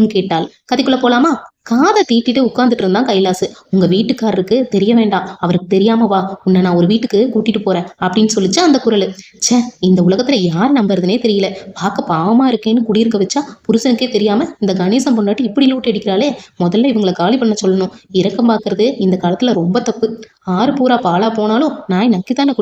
கேட்டாள். கதைக்குள்ள போலாமா? காதை தீட்டிட்டு உட்காந்துட்டு இருந்தான் கைலாசு. உங்க வீட்டுக்காரருக்கு தெரிய வேண்டாம். அவருக்கு தெரியாம வா. உன்னை நான் ஒரு வீட்டுக்கு கூட்டிட்டு போறேன் அப்படின்னு சொல்லிச்சு அந்த குரல். ச்சே இந்த உலகத்துல யார் நம்புறதுனே தெரியல. பார்க்க பாவமா இருக்கேன்னு குடியிருக்க வச்சா புருஷனுக்கே தெரியாம இந்த கணேசன் பொண்டாட்டி இப்படி லூட்டு அடிக்கிறாளே. முதல்ல இவங்களை காலி பண்ண சொல்லணும். இறக்கம் பார்க்கறது இந்த காலத்துல ரொம்ப தப்பு. ஆறு பூரா பாலா போனாலும் நாய் நக்கி தானே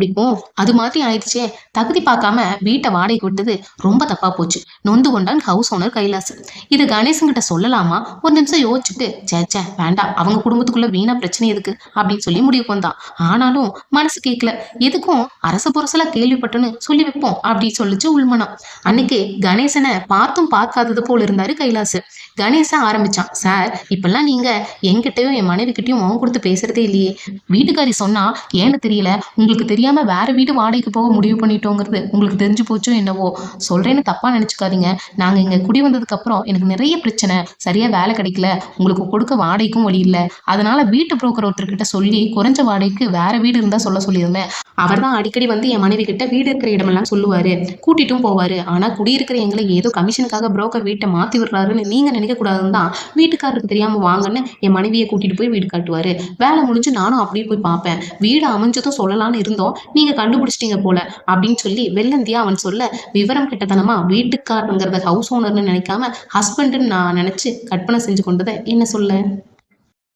அது மாதிரி ஆயிடுச்சே. தகுதி பார்க்காம வீட்டை வாடகைக்கு விட்டது ரொம்ப தப்பா போச்சு. நொந்து கொண்டான் ஹவுஸ் ஓனர் கைலாசு. இது கணேசன் கிட்ட சொல்லலாமா? ஒரு நிமிஷம் யோசிச்சு சே சே வேண்டாம். அவங்க குடும்பத்துக்குள்ள வீணா பிரச்சனை எதுக்கு? அப்படின்னு சொல்லி முடிவுக்கு வந்தான் ஆனாலும் மனசு கேட்கல எதுக்கும் அரச புரசலா கேள்விப்பட்டேன்னு சொல்லி வைப்போம் அப்படி சொல்லிச்சு உள்மனம். அன்னைக்கு கணேசனை பார்த்தும் பார்க்காதது போல இருந்தாரு கைலாசு. கணேசன் ஆரம்பிச்சான். சார் இப்பெல்லாம் நீங்க என்கிட்டயும் என் மனைவி கிட்டயும் முகம் கொடுத்து பேசுறதே இல்லையே. வீட்டுக்காரி சொன்னா ஏன்னு தெரியல? உங்களுக்கு தெரியாம வேற வீடு வாடகைக்கு போக முடிவு பண்ணிட்டோங்கிறது உங்களுக்கு தெரிஞ்சு போச்சோ என்னவோ? சொல்றேன்னு தப்பா நினைச்சுக்காதீங்க. நாங்க இங்க குடி வந்ததுக்கு அப்புறம் எனக்கு நிறைய பிரச்சனை. சரியா வேலை கிடைக்கல. உங்களுக்கு கொடுக்க வாடகைக்கும் வழி இல்லை. அதனால வீட்டு புரோக்கர் ஒருத்தர்கிட்ட சொல்லி குறைஞ்ச வாடகைக்கு வேற வீடு இருந்தா சொல்ல சொல்லியிருந்தேன் அவர் தான் அடிக்கடி வந்து என் மனைவி கிட்ட வீடு இருக்கிற இடமெல்லாம் சொல்லுவாரு. கூட்டிட்டும் போவாரு. ஆனா குடியிருக்கிற எங்களை ஏதோ கமிஷனுக்காக புரோக்கர் வீட்டை மாத்தி விடுறாருன்னு நீங்க நினைக்க கூடாதுன்னு தான் வீட்டுக்காரருக்கு தெரியாம வாங்கன்னு என் மனைவியை கூட்டிட்டு போய் வீடு காட்டுவாரு. வேலை முடிஞ்சு நானும் அப்படியே போய் பார்ப்பேன். வீடு அமைஞ்சதும் சொல்லலாம்னு இருந்தோம். நீங்க கண்டுபிடிச்சிட்டீங்க போல அப்படின்னு சொல்லி வெள்ளந்தியா அவன் சொல்ல விவரம் கிட்டத்தனமா வீட்டுக்காரங்கிறத ஹவுஸ் ஓனர்னு நினைக்காம ஹஸ்பண்டுன்னு நான் நினைச்சு கற்பனை செஞ்சு கொண்டதை என்ன சொல்ல?